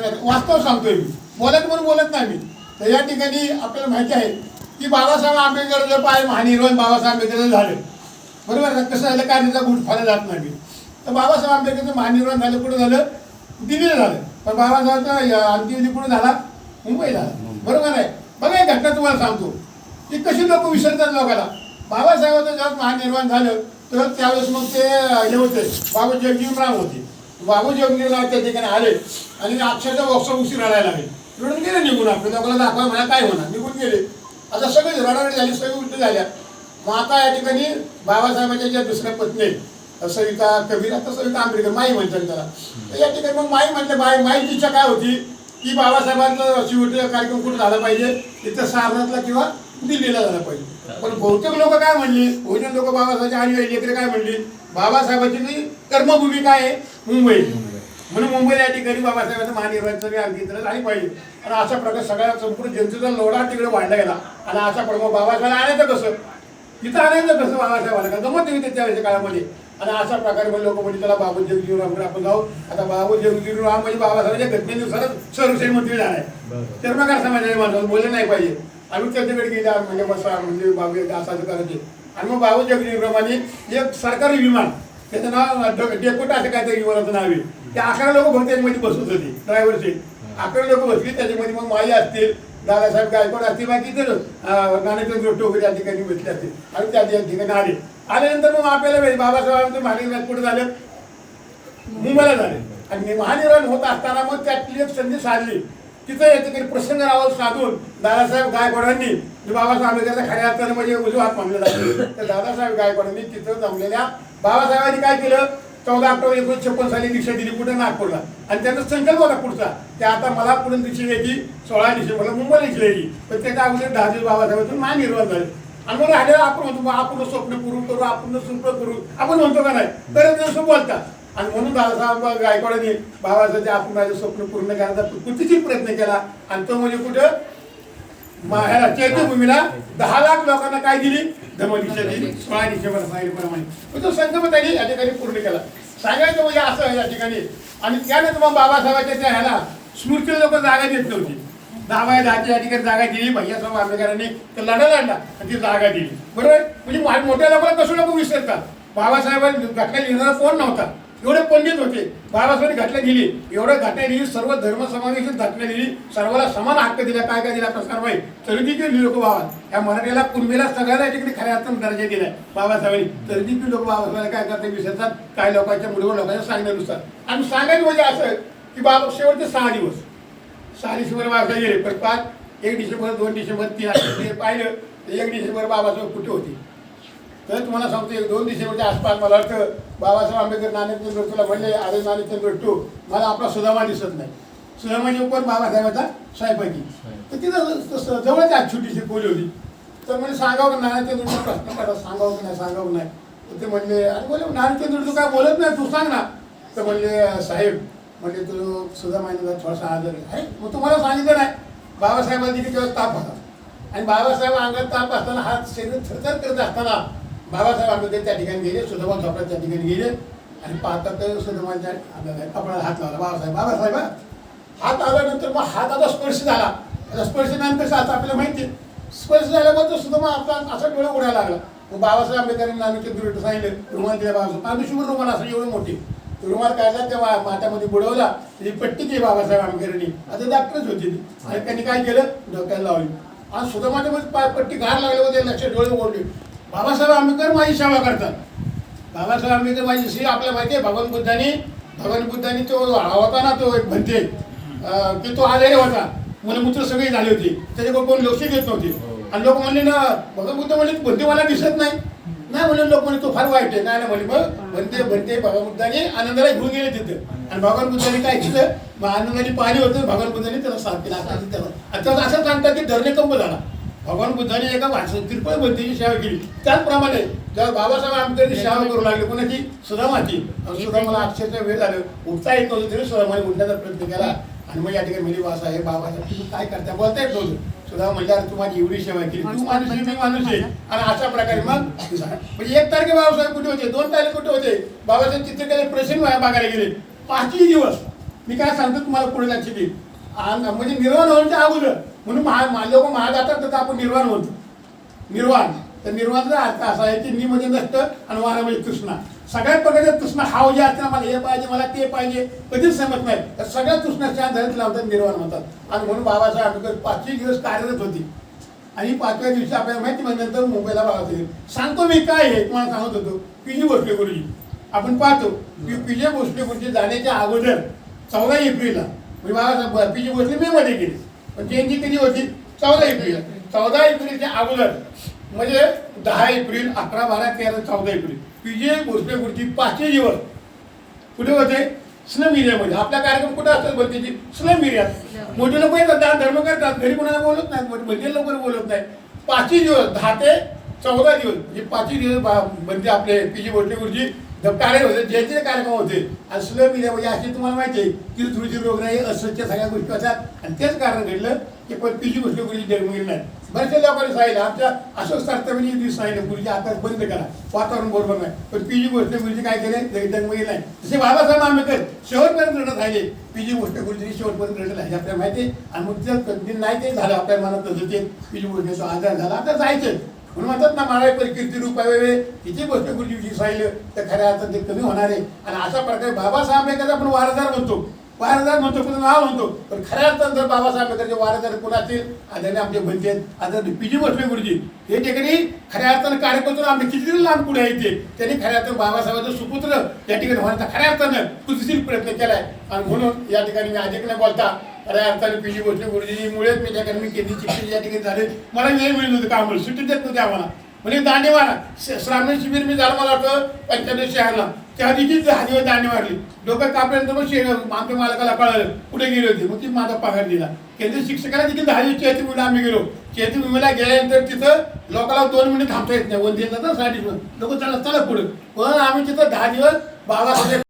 वास्तव सांगतोय मी. बोलत म्हणून बोलत नाही मी. तर या ठिकाणी आपल्याला माहिती आहे की बाबासाहेब आंबेडकर जर पाय महानिर्वाण बाबासाहेब आंबेडकर झाले. बरोबर आहे? कसं झालं काय त्याचा गुट फायला जात नाही. तर बाबासाहेब आंबेडकरचं महानिर्वाण झालं कुठं झालं? दिल्लीला झालं. पण बाबासाहेबचा या अंत्यविधी कुठं झाला? मुंबईला झाला. बरोबर आहे? बघा एक घटना तुम्हाला सांगतो. की कशी लोक विसरतात लोकांना. बाबासाहेबांचं जेव्हा महानिर्वाण झालं तर त्यावेळेस मग ते हे होते. बाबू जगजीवनराव होते. बाबू जगजीवनराव त्या ठिकाणी आले आणि अक्षरशः वर्ष उशीर राहायला लागले. रडून गेले निघून आपले. लोकांना दाखवा म्हणा काय होणार निघून गेले. आता सगळे रडारड झाली सगळी उलटी झाल्या. मग आता या ठिकाणी बाबासाहेबांच्या ज्या दुसऱ्या पत्नी आहेत, सविता कबीर आता सविता आंबेडकर माई म्हणतात त्याला. तर या ठिकाणी मग माई म्हणते माई माईची इच्छा काय होती? की बाबासाहेबांचा शेवटी कार्यक्रम कुठं झाला पाहिजे? तिथं सारनाथला किंवा दिल्लीला झाला पाहिजे. पण बहुतेक लोक काय म्हणली? बहुजन लोक बाबासाहेबांच्या आणि लेकरे काय म्हणली? बाबासाहेबांची कर्मभूमी काय आहे? मुंबई. म्हणून मुंबईला या ठिकाणी बाबासाहेबांचं अगदी इथं झाली पाहिजे. आणि अशा प्रकारे सगळ्या संपूर्ण जनतेचा लोढा तिकडे वाढला गेला. आणि अशा प्रकारे बाबासाहेब आणायचं कसं? तिथं आणायचं कसं बाबासाहेब आलं का जमत नाही त्यावेळेच्या काळामध्ये? आणि अशा प्रकारे मग लोक म्हणजे त्याला बाबू जगजीवनरामकडे आपण जाऊ. आता बाबू जगजीवनराम म्हणजे बाबासाहेबांच्या घटनेनुसारच संरक्षण मंत्री झालाय चर्मकार समाजाच्या माणसाला बोलले नाही पाहिजे. आम्ही त्याच्याकडे गेला म्हणजे बसा म्हणजे बाबू असं करायचे आणि मग बाबू जगजीवनरामाने एक सरकारी विमान त्याचं नाव डेकोटा असं काहीतरी विमानाचं नाव आहे. ते अकरा लोक बहुतेक त्याच्यामध्ये बसत होते ड्रायव्हरचे अकरा लोक बसली त्याच्यामध्ये मग माई असतील दादासाहेब गायकवाड असतील बाकी तर नाणेचंद जोट्टे वगैरे त्या ठिकाणी बसले असतील. आणि त्या ठिकाणी आले. आल्यानंतर मग आपल्याला माहिती, बाबासाहेबांचं महानिर्वाण कुठे झालं? मुंबईला झाले. आणि महानिर्वाण होत असताना मग त्यातली एक संधी साधली. तिथं येतं तरी प्रसंग रावल साधून दादासाहेब गायकवाडांनी बाबासाहेब आंबेडकरच्या खऱ्या अर्थानं म्हणजे उजवा हात मानले तर दादासाहेब गायकवाडांनी तिथं जमलेल्या बाबासाहेबांनी काय केलं? चौदा ऑक्टोबर एकोणीसशे छप्पन साली दीक्षा दिली कुठे? नागपूरला. आणि त्यांचा संकल्प होता पुढचा ते आता मला पुढे दीक्षा द्यायची सोळा डिसेंबरला मुंबईला दीक्षा द्यायची पण त्याच्या अगोदर दहा दिवस बाबासाहेबांतून निर्माण झाले. आणि मग राहिलेलं आपण म्हणतो आपण स्वप्न पूर्ण करू आपण स्वप्न करू. आपण म्हणतो का नाही? तर बोलतात. आणि म्हणून दादासाहेब गायकवाडांनी बाबासाहेब आपण माझं स्वप्न पूर्ण करण्याचा कितीची प्रयत्न केला. आणि तो म्हणजे कुठं? ह्याला चैत्यभूमीला दहा लाख लोकांना काय दिली? धमदिशा दिली. सोळा डिसेंबर सांगितल्याप्रमाणे तो संगम त्यांनी या ठिकाणी पूर्ण केला. सांगायचं म्हणजे असं या ठिकाणी. आणि त्यानंतर मग बाबासाहेबांच्या त्या ह्याला स्मृतीला लोक जागा देत नव्हती. दहा बाय दहाची या ठिकाणी जागा दिली. भैयासाहेब आंबेडकरांनी तर लढा लढला आणि ती जागा दिली. बरोबर? म्हणजे मा- मोठ्या लोकांना कसं लोक विसरतात? बाबासाहेबांनी घटना लिहिणारा कोण नव्हता. एवढे पंडित होते. बाबासाहेबांनी घटना दिली. एवढं घटना गेली सर्व धर्म समावेशित घटना लिहिली सर्वाला समान हक्क दिला काय काय दिला प्रसार भाई तरी देखील लोक व्हावा. या मराठीला कुणबीला सगळ्याला तिकडे खऱ्या अर्थानं दर्जा दिलाय. बाबासाहेबांनी. तरी देखील लोक बाबासाहेब काय करतात विसरतात? काय लोकांच्या मुलीवर लोकांच्या सांगण्यानुसार आणि सांगायचं म्हणजे असं की बाबा शेवटचे सहा दिवस. सहा डिसेंबर बाबासाहेब गेले. पण पाच एक डिसेंबर दोन डिसेंबर तीन पाहिलं एक डिसेंबर बाबासाहेब कुठे होते? तर तुम्हाला सांगतो एक दोन डिसेंबरच्या आसपास मला वाटतं बाबासाहेब आंबेडकर नाणेचंद तुला म्हणले अरे नाणेचंद भेटतो मला आपला सुदामा दिसत नाही. सुदामाची कोण बाबासाहेबाचा साहेबाची तर तिथं जवळच आज छोटीशी खोली होती. तर म्हणजे सांगावं का नाणेचंद प्रश्न पडला सांगावं की नाही सांगावं नाही. तर ते म्हणले अरे बोले नाणेचंद तू काय बोलत नाही तू सांग ना. तर म्हणले साहेब म्हणजे तू सुद्धा महिन्याचा थोडासा आजार आहे. अरे मग तुम्हाला सांगितलं नाही. बाबासाहेबांना देखील तेव्हा ताप होता. आणि बाबासाहेब अंगात ताप असताना हात शरीर थरथर करत असताना बाबासाहेब आंबेडकर त्या ठिकाणी गेले सुधमा झोपडा त्या ठिकाणी गेले. आणि पाहतात तर सुधमाच्या कपड्याला हात लावला. बाबासाहेब बाबासाहेब हात आल्यानंतर मग हात आता स्पर्श झाला. आता स्पर्श झाल्यानंतर कसं आता आपल्याला माहिती आहे. स्पर्श झाल्यामुळे तो सुद्धा आपला असा डोळा उडायला लागला. मग बाबासाहेब आंबेडकरांनी ते दुर्ट सांगितलं. रुमाल दिला बाबासाहेब. आम्ही रुमाल असं एवढं मोठी. रुमाल काढला त्या माथ्यामध्ये मात्यामध्ये बुडवला. त्याची पट्टी केली बाबासाहेब आंबेडकरांनी. आता डॉक्टरच होती. ती आणि त्यांनी काय केलं? डोक्याला लावली. आणि सुद्धा माझ्यामध्ये पाय पट्टी घाण लागल्यावर लक्ष डोळे ओढले बाबासाहेब आंबेडकर माझी सेवा करतात. बाबासाहेब आंबेडकर माझी श्री आपल्याला माहिती आहे भगवान बुद्धांनी भगवान बुद्धांनी तो होता ना तो एक म्हणते की तो आलेला होता. मूलमूत्र सगळी झाली होती. त्याच्याकडे कोण लक्ष घेत नव्हते. आणि लोक म्हणले ना भगवान बुद्ध म्हणले बुद्धी मला दिसत नाही. नाही म्हणले लोक म्हणे तो फार वाईट आहे. नाही ना म्हणे मग म्हणते म्हणते भगवान बुद्धाने आनंदाला घेऊन गेले तिथं. आणि भगवान बुद्धाने काय केलं? मग आनंदाने पाणी होतं भगवान बुद्धाने त्याला साथ केला आता त्याला आणि त्याला असं सांगतात की धरणेकंप झाला. भगवान बुद्धाने एका माणसं किरकोळ बुद्धीची सेवा केली. त्याचप्रमाणे जेव्हा बाबासाहेब आंबेडकरची सेवा करू लागले कोणाची सुदामाची. आणि सुदामाला अक्षरशः वेळ झालं उठता येत नव्हतं तरी सुदामाने उठण्याचा प्रयत्न केला. आणि मग या ठिकाणी मिली आहे बाबासाहेब तुम्ही काय करता? बोलता येत नव्हतं. सुद्धा म्हणजे तू माझी एवढी सेवा केली. तू माणूस आहे, मी माणूस आहे. आणि अशा प्रकारे मग म्हणजे एक तारखे बाबासाहेब कुठे होते? दोन तारीख कुठे होते? बाबासाहेब चित्रकले प्रसन्न बघायला गेले. पाचही दिवस. मी काय सांगतो तुम्हाला पुढे लक्ष देईल म्हणजे निर्वाण होण्याच्या अगोदर. म्हणून महा मा- लोक महाग जातात तर आपण निर्वाण होतो निर्वाण. तर निर्वाणचा अर्थ असा आहे की मी म्हणजे नष्ट आणि वारा म्हणजे तृष्णा. सगळ्या प्रकारच्या तृष्णा हाव जे असते मला हे पाहिजे मला ते पाहिजे कधीच समजत नाही. तर सगळ्या तृष्णा शांत लावतात निर्वाण म्हणतात. आणि म्हणून बाबासाहेब आंबेडकर पाचवी दिवस कार्यरत होती. आणि पाचव्या दिवशी आपल्याला माहिती म्हणजे नंतर मुंबईला बाबा सांगतो मी काय आहे तुम्हाला सांगत होतो. पी जी भोसले गुरुजी. आपण पाहतो की पिजे भोसले गुरुजी जाण्याच्या अगोदर चौदा एप्रिलला म्हणजे बाबासाहेब पी जी भोसले मे मध्ये गेले. पण जयंती कधी होती चौदा एप्रिल. चौदा एप्रिलच्या अगोदर म्हणजे दहा एप्रिल अकरा बारा तेरा चौदा एप्रिल. पी भोसले गुरुजी पाचशे दिवस कुठे होते? स्लम एरियामध्ये आपला कार्यक्रम कुठं असतात भरतीची स्लम एरियात मोठे लोक येतात धर्म करतात. घरी कोणाला बोलत नाहीत म्हणजे लोक बोलत नाही पाचही दिवस दहा ते चौदा दिवस म्हणजे पाचही दिवस बा- म्हणजे आपले पी. जी. भोसले गुरुजी ज- कार्य होते जयंतीचे कार्यक्रम होते. आणि सुलभ एरिया म्हणजे अशी तुम्हाला माहिती आहे की तुळशी रोगराई अस्वच्छ सगळ्या गोष्टी असतात. आणि तेच कारण घडलं की पण पी गोष्ट गुरुजी गुरुजी गेली नाही. बऱ्याचशा लोकांनी सांगितलं आमच्या अशोक सार्तवणी म्हणजे दिवस सांगितलं गुरुजी आता बंद करा. वातावरण बरोबर नाही. पण पीजी गोष्ट गुरुजी काय केले? जन्मगिरी नाही. तसे बाबासाहेब आंबेडकर शेवटपर्यंत रडत राहिले पी गोष्ट गुरुजी शेवटपर्यंत रडत राहिले आपल्याला माहिती आणि मग तिथं नाही ते झालं आपल्या मनात तसं ते पी जी आजार झाला आता जायचं. म्हणून म्हणतात ना माळे परिकीर्ती रुपये किती गोष्टी गुरुजीची सांगितलं तर खऱ्या अर्थात ते कमी होणार आहे. आणि अशा प्रकारे बाबासाहेब आंबेडकर आपण वारदार म्हणतो. वारदार म्हणतो कुठं नाव म्हणतो. पण खऱ्या अर्थात जर बाबासाहेब आंबेडकरचे वारदार कोण असतील आदरणे आमचे बनते आता पी. जी. भोसले गुरुजी हे ठिकाणी खऱ्या अर्थानं कार्यकर्ते आमचे किती लांब पुढे यायचे ते त्यांनी खऱ्या अर्थानं बाबासाहेबांचं सुपुत्र या ठिकाणी होण्याचा खऱ्या अर्थानं कृतीशील प्रयत्न केलाय. आणि म्हणून या ठिकाणी मी अधिक न बोलता अरे अर्थाने पी जी भोसले गुरुजीमुळेच मी त्या ठिकाणी मी केंद्रीय शिक्षण या ठिकाणी झाले. मला वेळ मिळत होती कामाला. सुट्टी देत नव्हती आम्हाला. म्हणजे दांडी मारा. श्रामीण शिबिर मी झालं मला वाटतं पंच्याण्णव शहरला त्या आधीची दहा दिवस दांडी मारली. डोकं कापल्यानंतर मग शेर आमच्या मालकाला कळलं. कुठे गेले होते? मग ती माझा पगार दिला. केंद्रीय शिक्षकाला तिथे दहा दिवस चैत्यभूमीला आम्ही गेलो. चैत्यभूमीला गेल्यानंतर तिथं लोकांना दोन मिनिट थांबता येत नाही. वन येतात ना साठी लोक चला चला पुढे. पण आम्ही तिथं दहा दिवस बाबा